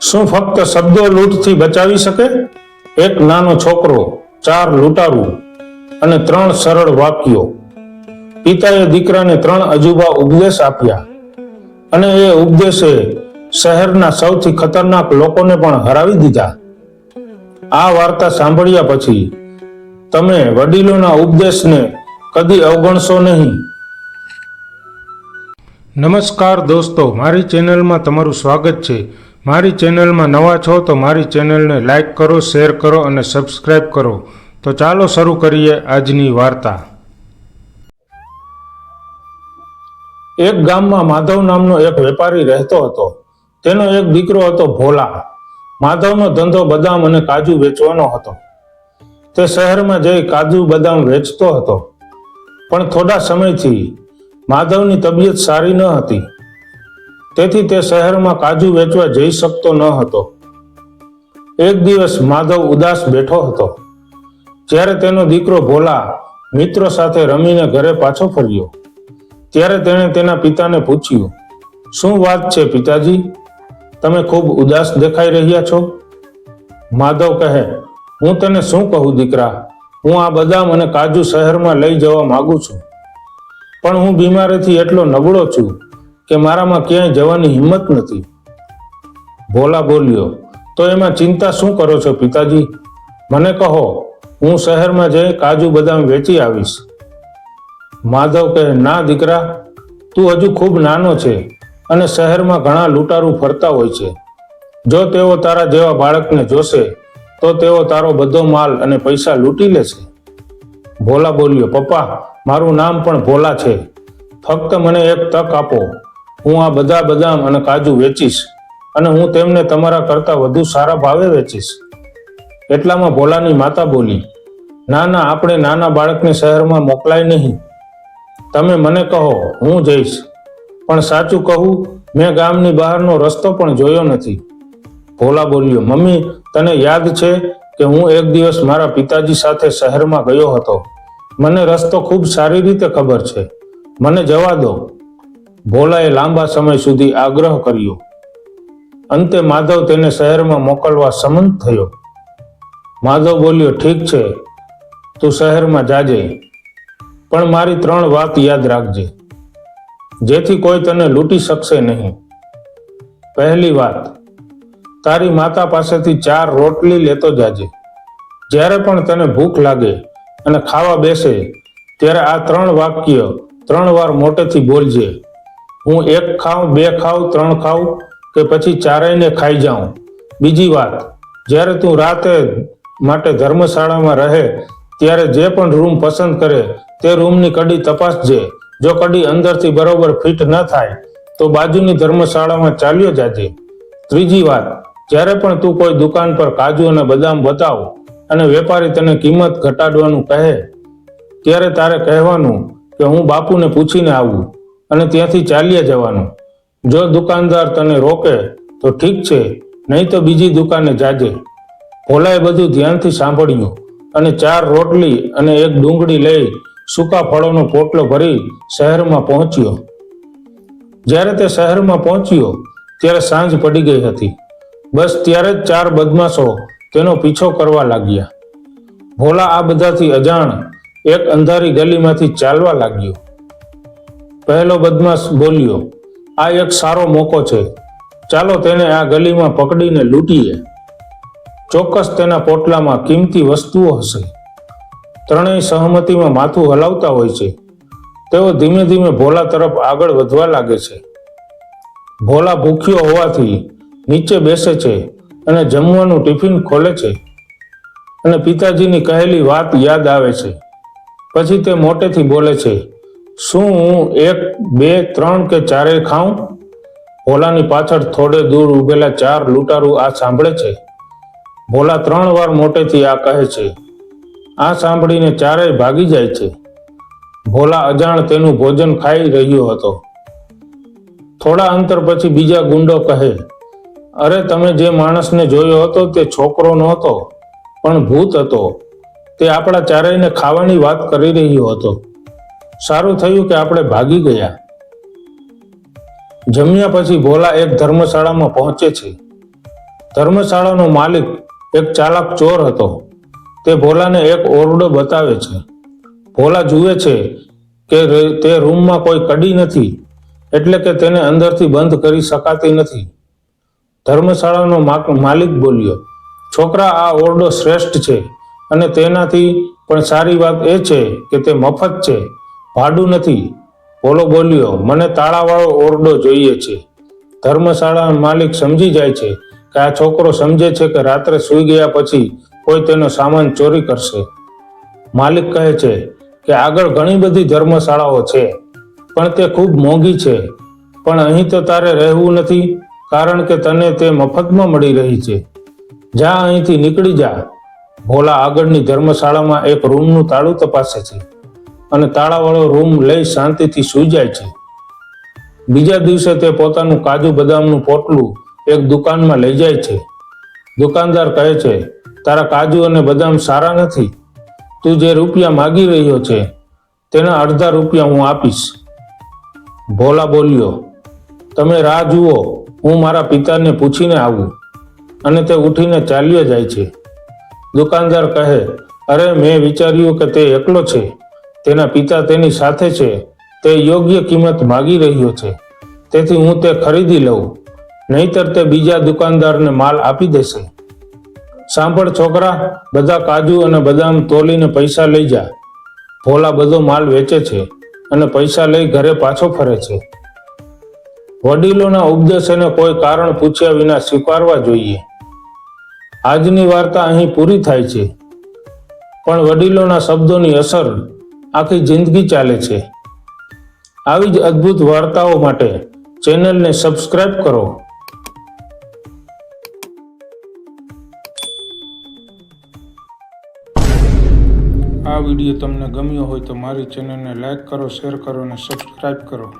શું ફક્ત શબ્દો લૂંટથી બચાવી શકે? એક નાનો છોકરો, ચાર લૂંટારું અને ત્રણ સરળ વાક્યો. પિતાએ દીકરાને ત્રણ અજુબા ઉપદેશ આપ્યા અને એ ઉપદેશે શહેરના સૌથી ખતરનાક લોકોને પણ હરાવી દીધા. આ વાર્તા સાંભળ્યા પછી તમે વડીલોના ઉપદેશને કદી અવગણશો નહીં. નમસ્કાર દોસ્તો, મારી ચેનલમાં તમારું સ્વાગત છે. મારી ચેનલમાં નવા છો તો મારી ચેનલને લાઇક કરો, શેર કરો અને સબસ્ક્રાઇબ કરો. તો ચાલો શરૂ કરીએ આજની વાર્તા. એક ગામમાં માધવ નામનો એક વેપારી રહેતો હતો. તેનો એક દીકરો હતો ભોલા. માધવનો ધંધો બદામ અને કાજુ વેચવાનો હતો. તે શહેરમાં જઈ કાજુ બદામ વેચતો હતો. પણ થોડા સમયથી માધવની તબિયત સારી ન હતી. તેથી તે શહેરમાં કાજુ વેચવા જઈ શકતો ન હતો. એક દિવસ માધવ ઉદાસ બેઠો હતો. જ્યારે તેનો દીકરો ભોલા મિત્રો સાથે રમીને ઘરે પાછો ફર્યો. ત્યારે તેણે તેના પિતાને પૂછ્યું, શું વાત છે પિતાજી? તમે ખૂબ ઉદાસ દેખાઈ રહ્યા છો? માધવ કહે, હું તને શું કહું દીકરા? હું આ બદામ અને કાજુ શહેરમાં લઈ જવા માગું છું. પણ હું બીમારીથી એટલો નબળો છું કે મારામાં ક્યાંય જવાની હિંમત નથી. ભોલા બોલ્યો, તો એમાં ચિંતા શું કરો છો પિતાજી? મને કહો, હું શહેરમાં જઈ કાજુ બદામ વેચી આવીશ. માધવ કહે, ના દીકરા, તું હજુ ખૂબ નાનો છે અને શહેરમાં ઘણા લૂંટારું ફરતા હોય છે. જો તેઓ તારા જેવા બાળકને જોશે, તો તેઓ તારો બધો માલ અને પૈસા લૂંટી લેશે. ભોલા બોલ્યો, પપ્પા, મારું નામ પણ ભોલા છે. ફક્ત મને એક તક આપો. હું આ બધા બદામ અને કાજુ વેચીશ અને હું તેમને તમારા કરતા વધુ સારા ભાવે વેચીશ. એટલામાં ભોલાની માતા બોલી ના ના આપણે નાના બાળકને શહેરમાં મોકલાય નહીં. તમે મને કહો, હું જઈશ. પણ સાચું કહું, મેં ગામની બહારનો રસ્તો પણ જોયો નથી. ભોલા બોલ્યો, મમ્મી, તને યાદ છે કે હું એક દિવસ મારા પિતાજી સાથે શહેરમાં ગયો હતો. મને રસ્તો ખૂબ સારી રીતે ખબર છે. મને જવા દો. ભોલાએ લાંબા સમય સુધી આગ્રહ કર્યો. અંતે માધવ તેને શહેરમાં મોકલવા સંમત થયો. માધવ બોલ્યો, ઠીક છે, તું શહેરમાં જાજે, પણ મારી ત્રણ વાત યાદ રાખજે. જેથી કોઈ તને લૂંટી શકશે નહીં. પહેલી વાત, તારી માતા પાસેથી ચાર રોટલી લેતો જાજે. જ્યારે પણ તને ભૂખ લાગે અને ખાવા બેસે, ત્યારે આ ત્રણ વાક્ય ત્રણ વાર મોટેથી બોલજે. હું એક ખાઉં, બે ખાઉં, ત્રણ ખાઉં કે પછી ચારેયને ખાઈ જાઉં? બીજી વાત, જ્યારે તું રાતે માટે ધર્મશાળામાં રહે, ત્યારે જે પણ રૂમ પસંદ કરે, તે રૂમની કડી તપાસજે જો કડી અંદરથી બરોબર ફિટ ન થાય, તો બાજુની ધર્મશાળામાં ચાલ્યો જાજે. ત્રીજી વાત, જ્યારે પણ તું કોઈ દુકાન પર કાજુ અને બદામ બતાવ અને વેપારી તને કિંમત ઘટાડવાનું કહે, ત્યારે તારે કહેવાનું કે હું બાપુને પૂછીને આવું. અને ત્યાંથી ચાલ્યા જવાનું. જો દુકાનદાર તને રોકે, તો ઠીક છે, નહીં તો બીજી દુકાને જાજે. ભોલાએ બધું ધ્યાનથી સાંભળ્યું અને ચાર રોટલી અને એક ડુંગળી લઈ સૂકા ફળોનો પોટલો ભરી શહેરમાં પહોંચ્યો. જ્યારે તે શહેરમાં પહોંચ્યો, ત્યારે સાંજ પડી ગઈ હતી. બસ ત્યારે જ ચાર બદમાશો તેનો પીછો કરવા લાગ્યા. ભોલા આ બધાથી અજાણ એક અંધારી ગલીમાંથી ચાલવા લાગ્યો. પહેલો બદમાશ બોલ્યો, આ એક સારો મોકો છે. ચાલો તેને આ ગલીમાં પકડીને લૂંટીએ. ચોક્કસ તેના પોટલામાં કિંમતી વસ્તુઓ હશે. ત્રણેય સહમતીમાં માથું હલાવતા હોય છે. તેઓ ધીમે ધીમે ભોલા તરફ આગળ વધવા લાગે છે. ભોલા ભૂખ્યો હોવાથી નીચે બેસે છે અને જમવાનું ટિફિન ખોલે છે. અને પિતાજીની કહેલી વાત યાદ આવે છે. પછી તે મોટેથી બોલે છે શું હું એક, બે, ત્રણ કે ચારે ખાઉં? ભોલાની પાછળ થોડે દૂર ઉભેલા ચાર લૂંટારું આ સાંભળે છે? ભોલા ત્રણ વાર મોટેથી આ કહે છે, આ સાંભળીને ચારેય ભાગી જાય છે. ભોલા અજાણ તેનું ભોજન ખાઈ રહ્યો હતો. થોડા અંતર પછી બીજા ગુંડો કહે, અરે, તમે જે માણસને જોયો હતો તે છોકરો નહોતો, પણ ભૂત હતો. તે આપણા ચારેયને ખાવાની વાત કરી રહ્યો હતો. સારું થયું કે આપણે ભાગી ગયા. જમ્યા પછી ભોલા એક ધર્મશાળામાં પહોંચે છે. ધર્મશાળાનો માલિક એક ચાલાક ચોર હતો. તે ભોલાને એક ઓરડો બતાવે છે. ભોલા જુએ છે કે તે રૂમમાં કોઈ કડી નથી, એટલે કે તેને અંદરથી બંધ કરી શકાતી નથી. ધર્મશાળાનો માલિક બોલ્યો, છોકરા, આ ઓરડો શ્રેષ્ઠ છે અને તેનાથી પણ સારી વાત એ છે કે તે મફત છે. ભાડું નથી. બોલો, બોલ્યો, મને તાળાવાળો ઓરડો જોઈએ છે. ધર્મશાળા માલિક સમજી જાય છે કે આ છોકરો સમજે છે કે રાત્રે સૂઈ ગયા પછી કોઈ તેનો સામાન ચોરી કરશે. માલિક કહે છે કે આગળ ઘણી બધી ધર્મશાળાઓ છે, પણ તે ખૂબ મોંઘી છે. પણ અહીં તો તારે રહેવું નથી, કારણ કે તને તે મફતમાં મળી રહી છે. જા અહીંથી નીકળી જા. ભોલા આગળની ધર્મશાળામાં એક રૂમનું તાળું તપાસે છે. અને તાળાવાળો રૂમ લઈ શાંતિથી સૂઈ જાય છે. બીજા દિવસે તે પોતાનું કાજુ બદામનું પોટલું એક દુકાનમાં લઈ જાય છે. દુકાનદાર કહે છે, તારા કાજુ અને બદામ સારા નથી. તું જે રૂપિયા માગી રહ્યો છે, તેના અડધા રૂપિયા હું આપીશ. ભોલા બોલ્યો, તમે રાહ જુઓ, હું મારા પિતાને પૂછીને આવું. અને તે ઉઠીને ચાલ્યો જાય છે. દુકાનદાર કહે, અરે, મેં વિચાર્યું કે તે એકલો છે. તેના પિતા તેની સાથે છે, તે યોગ્ય કિંમત માગી રહ્યો છે. તેથી હું તે ખરીદી લઉં, નહીતર તે બીજા દુકાનદારને માલ આપી દેશે. સાંભળ છોકરા, બધા કાજુ અને બદામ તોલીને પૈસા લઈ જા. ભોલા બધો માલ વેચે છે અને પૈસા લઈ ઘરે પાછો ફરે છે. વડીલોના ઉપદેશને કોઈ કારણ પૂછ્યા વિના સ્વીકારવા જોઈએ. આજની વાર્તા અહીં પૂરી થાય છે. પણ વડીલોના શબ્દોની અસર આખી જિંદગી ચાલે છે. આવી જ અદ્ભુત વાર્તાઓ માટે ચેનલને સબસ્ક્રાઇબ કરો. આ વીડિયો તમને ગમ્યો હોય તો મારી ચેનલને લાઈક કરો, શેર કરો અને સબસ્ક્રાઇબ કરો.